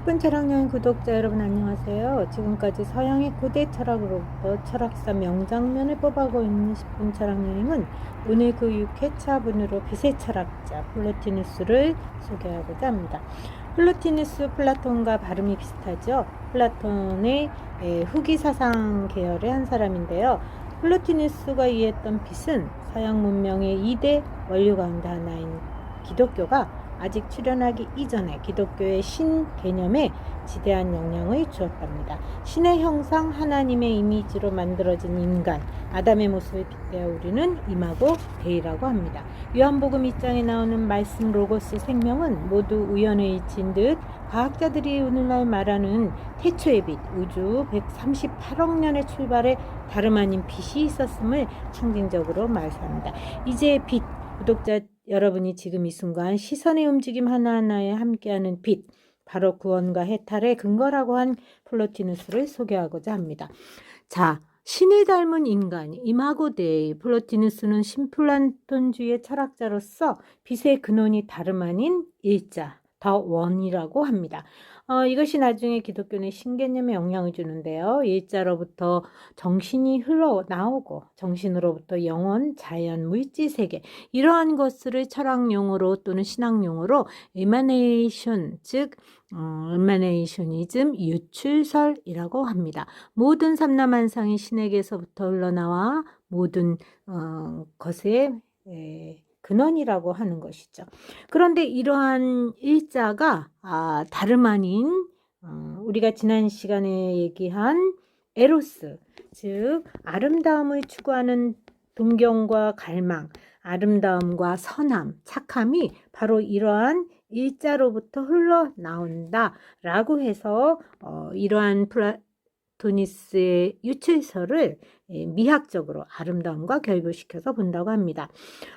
10분 철학여행 구독자 여러분 안녕하세요. 지금까지 서양의 고대 철학으로부터 철학사 명장면을 뽑아오고 있는 10분 철학여행은 오늘 그 6회차분으로 빛의 철학자 플로티누스를 소개하고자 합니다. 플로티누스 플라톤과 발음이 비슷하죠. 플라톤의 에, 후기 사상 계열의 한 사람인데요. 플로티누스가 이해했던 빛은 서양 문명의 2대 원류 가운데 하나인 기독교가 아직 출현하기 이전에 기독교의 신 개념에 지대한 영향을 주었답니다. 신의 형상 하나님의 이미지로 만들어진 인간 아담의 모습을 빗대어 우리는 이마고 데이라고 합니다. 요한복음 2장에 나오는 말씀 로고스 생명은 모두 우연의 일치인 듯 과학자들이 오늘날 말하는 태초의 빛 우주 138억 년의 출발에 다름 아닌 빛이 있었음을 상징적으로 말합니다. 이제 빛 구독자 여러분이 지금 이 순간 시선의 움직임 하나하나에 함께하는 빛, 바로 구원과 해탈의 근거라고 한 플로티누스를 소개하고자 합니다. 자, 신을 닮은 인간 이마고 데이 플로티누스는 신플란톤주의 철학자로서 빛의 근원이 다름 아닌 일자, 더 원이라고 합니다. 어, 이것이 나중에 기독교의 신개념에 영향을 주는데요. 일자로부터 정신이 흘러나오고 정신으로부터 영혼, 자연, 물질 세계 이러한 것을 철학 용어로 또는 신학 용어로 emanation 즉 어, emanationi즘 유출설이라고 합니다. 모든 삼라만상이 신에게서부터 흘러나와 모든 어, 것의 에, 근원이라고 하는 것이죠. 그런데 이러한 일자가 아, 다름 아닌 어, 우리가 지난 시간에 얘기한 에로스, 즉 아름다움을 추구하는 동경과 갈망, 아름다움과 선함, 착함이 바로 이러한 일자로부터 흘러나온다라고 해서 어, 이러한 플라 토니스의 유출설을 예, 미학적으로 아름다움과 결부시켜서 본다고 합니다.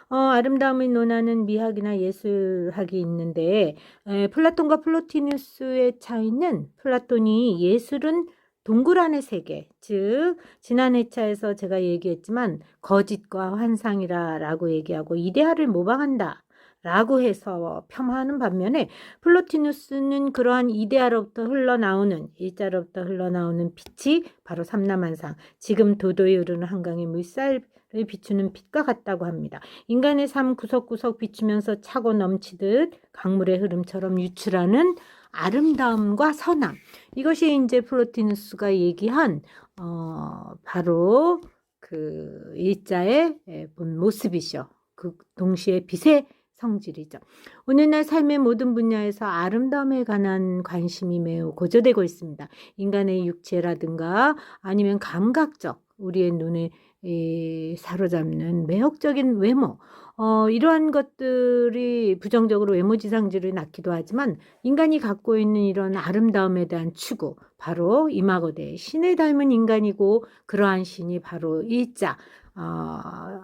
어, 아름다움을 논하는 미학이나 예술학이 있는데 에, 플라톤과 플로티누스의 차이는 플라톤이 예술은 동굴 안의 세계, 즉 지난 회차에서 제가 얘기했지만 거짓과 환상이라라고 얘기하고 이데아를 모방한다. 라고 해서 폄하하는 반면에 플로티누스는 그러한 이데아로부터 흘러나오는 일자로부터 흘러나오는 빛이 바로 삼라만상 지금 도도히 흐르는 한강의 물살 을 비추는 빛과 같다고 합니다. 인간의 삶 구석구석 비추면서 차고 넘치듯 강물의 흐름처럼 유출하는 아름다움과 선함 이것이 이제 플로티누스가 얘기한 어 바로 그 일자의 본 모습이죠. 그 동시에 빛의 성질이죠. 오늘날 삶의 모든 분야에서 아름다움에 관한 관심이 매우 고조되고 있습니다. 인간의 육체라든가 아니면 감각적 우리의 눈에 에, 사로잡는 매혹적인 외모 어, 이러한 것들이 부정적으로 외모지상주를 낳기도 하지만 인간이 갖고 있는 이런 아름다움에 대한 추구 바로 이마고대 신을 닮은 인간이고 그러한 신이 바로 일자 어,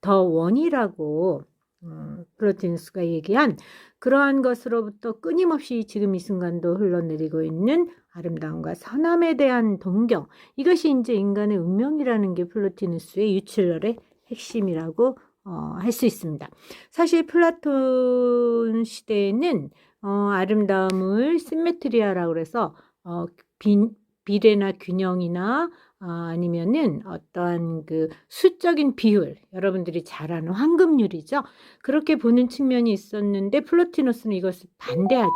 더 원이라고 음, 플로티누스가 얘기한 그러한 것으로부터 끊임없이 지금 이 순간도 흘러내리고 있는 아름다움과 선함에 대한 동경 이것이 이제 인간의 운명이라는 게 플로티누스의 유출열의 핵심이라고 어, 할 수 있습니다. 사실 플라톤 시대에는 어, 아름다움을 시메트리아라고 그래서 어, 비, 비례나 균형이나 아, 아니면은 어떠한 그 수적인 비율, 여러분들이 잘 아는 황금률이죠. 그렇게 보는 측면이 있었는데 플로티노스는 이것을 반대하죠.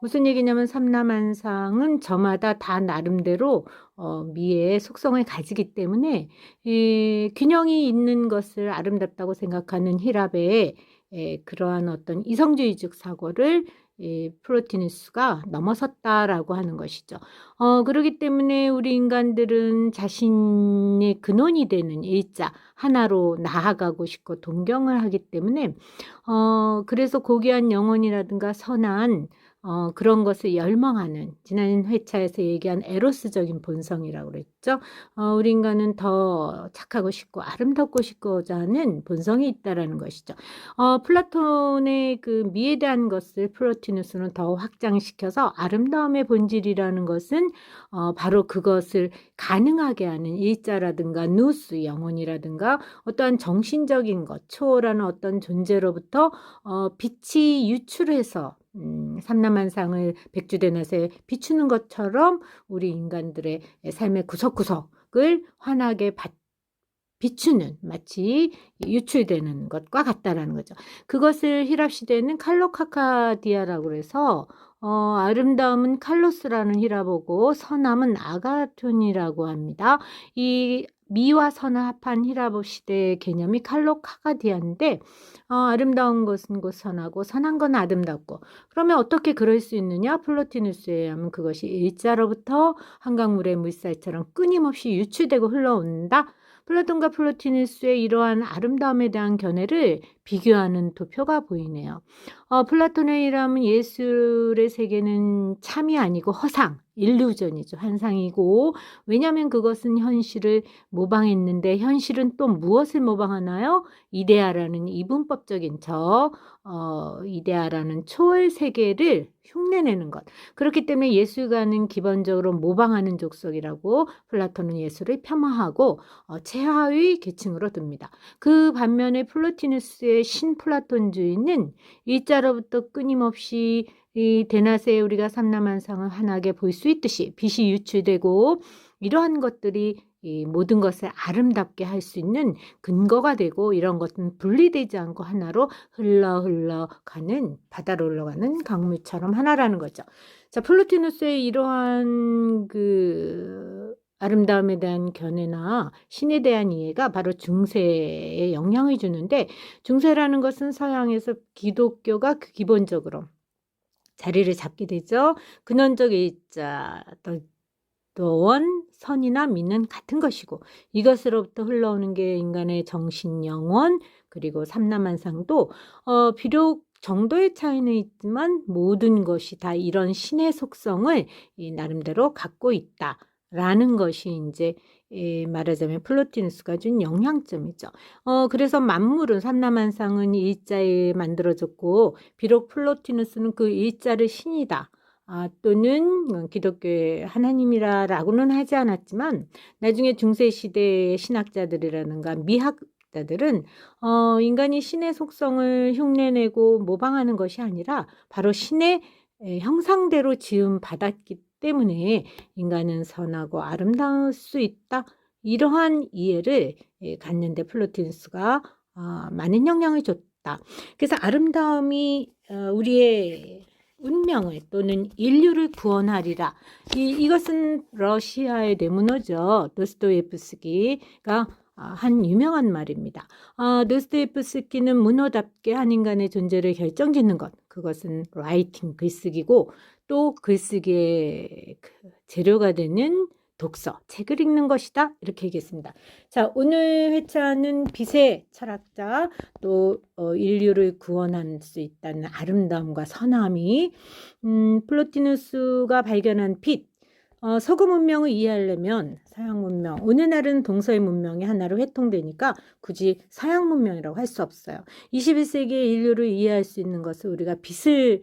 무슨 얘기냐면 삼라만상은 저마다 다 나름대로 어, 미의 속성을 가지기 때문에 에, 균형이 있는 것을 아름답다고 생각하는 히랍의 에, 그러한 어떤 이성주의적 사고를 이 프로티누스가 넘어섰다라고 하는 것이죠. 어, 그렇기 때문에 우리 인간들은 자신의 근원이 되는 일자 하나로 나아가고 싶고 동경을 하기 때문에 어, 그래서 고귀한 영혼이라든가 선한 어, 그런 것을 열망하는 지난 회차에서 얘기한 에로스적인 본성이라고 그랬죠. 어, 우리 인간은 더 착하고 싶고 아름답고 싶고자 하는 본성이 있다라는 것이죠. 어, 플라톤의 그 미에 대한 것을 플로티누스는 더 확장시켜서 아름다움의 본질이라는 것은 어, 바로 그것을 가능하게 하는 일자라든가 누스 영혼이라든가 어떠한 정신적인 것 초월하는 어떤 존재로부터 어, 빛이 유출해서 음, 삼남한상을 백주대낮에 비추는 것처럼 우리 인간들의 삶의 구석구석을 환하게 받, 비추는 마치 유출되는 것과 같다라는 거죠. 그것을 히랍 시대는 칼로카카디아라고 해서 어, 아름다움은 칼로스라는 히라보고 선함은 아가톤이라고 합니다. 이 미와 선을 합한 히라보 시대의 개념이 칼로 카가디아인데 어, 아름다운 것은 곧 선하고 선한 건 아름답고 그러면 어떻게 그럴 수 있느냐? 플로티누스에 의하면 그것이 일자로부터 한강물의 물살처럼 끊임없이 유출되고 흘러온다. 플라톤과 플로티누스의 이러한 아름다움에 대한 견해를 비교하는 도표가 보이네요. 어, 플라톤의 이름은 예술의 세계는 참이 아니고 허상, 일루전이죠. 환상이고 왜냐하면 그것은 현실을 모방했는데 현실은 또 무엇을 모방하나요? 이데아라는 이분법적인 저 어, 이데아라는 초월 세계를 흉내내는 것. 그렇기 때문에 예술가는 기본적으로 모방하는 족속이라고 플라톤은 예술을 폄하하고 어, 최하위 계층으로 둡니다. 그 반면에 플로티누스의 신플라톤주의는 일자로부터 끊임없이 이 대낮에 우리가 삼남한상을 환하게 볼 수 있듯이 빛이 유출되고 이러한 것들이 이 모든 것을 아름답게 할 수 있는 근거가 되고 이런 것은 분리되지 않고 하나로 흘러 흘러 가는 바다로 흘러가는 강물처럼 하나라는 거죠. 자, 플루티누스의 이러한 그 아름다움에 대한 견해나 신에 대한 이해가 바로 중세에 영향을 주는데 중세라는 것은 서양에서 기독교가 그 기본적으로 자리를 잡게 되죠. 근원적 일자 또원 선이나 믿는 같은 것이고 이것으로부터 흘러오는 게 인간의 정신 영혼 그리고 삼남한상도 어 비록 정도의 차이는 있지만 모든 것이 다 이런 신의 속성을 이 나름대로 갖고 있다 라는 것이 이제 예, 말하자면 플로티누스가 준 영향점이죠. 어, 그래서 만물은 삼남한상은 일자에 만들어졌고 비록 플로티누스는 그 일자를 신이다. 아, 또는 기독교의 하나님이라라고는 하지 않았지만 나중에 중세 시대의 신학자들이라는가 미학 자들은 어, 인간이 신의 속성을 흉내내고 모방하는 것이 아니라 바로 신의 형상대로 지음 받았기 때문에 인간은 선하고 아름다울 수 있다. 이러한 이해를 예, 갖는데 플로틴스가 아, 많은 영향을 줬다. 그래서 아름다움이 어, 우리의 운명을 또는 인류를 구원하리라. 이, 이것은 러시아의 대문호죠. 도스토예프스키가 아, 한 유명한 말입니다. 아, 도스토예프스키는 문호답게 한 인간의 존재를 결정짓는 것. 그것은 라이팅, 글쓰기고 또 글쓰기의 그 재료가 되는 독서, 책을 읽는 것이다. 이렇게 얘기했습니다. 자, 오늘 회차는 빛의 철학자, 또 어, 인류를 구원할 수 있다는 아름다움과 선함이 음, 플로티누스가 발견한 빛, 어, 서구 문명을 이해하려면 서양 문명, 오늘날은 동서의 문명이 하나로 회통되니까 굳이 서양 문명이라고 할 수 없어요. 21세기의 인류를 이해할 수 있는 것을 우리가 빛을 에,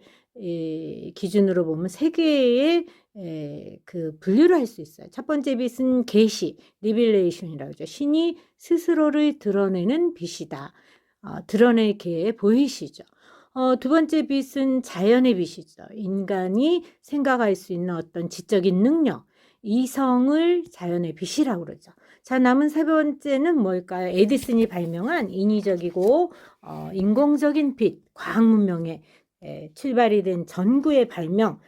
기준으로 보면 세 개의 에, 그 분류를 할 수 있어요. 첫 번째 빛은 계시, 리빌레이션이라고 하죠. 신이 스스로를 드러내는 빛이다. 어, 드러내게 보이시죠. 어, 두 번째 빛은 자연의 빛이죠. 인간이 생각할 수 있는 어떤 지적인 능력, 이성을 자연의 빛이라고 그러죠. 자, 남은 세 번째는 뭘까요? 에디슨이 발명한 인위적이고 어, 인공적인 빛, 과학 문명의 에, 출발이 된 전구의 발명.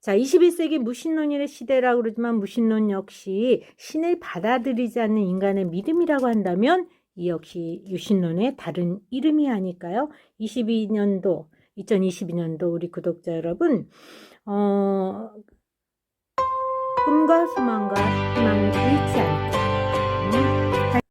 자, 21세기 무신론의 시대라고 그러지만 무신론 역시 신을 받아들이지 않는 인간의 믿음이라고 한다면 이 역시 유신론의 다른 이름이 아닐까요? 22년도, 2022년도 우리 구독자 여러분, 어, 꿈과 소망과 희망을 잃지 않고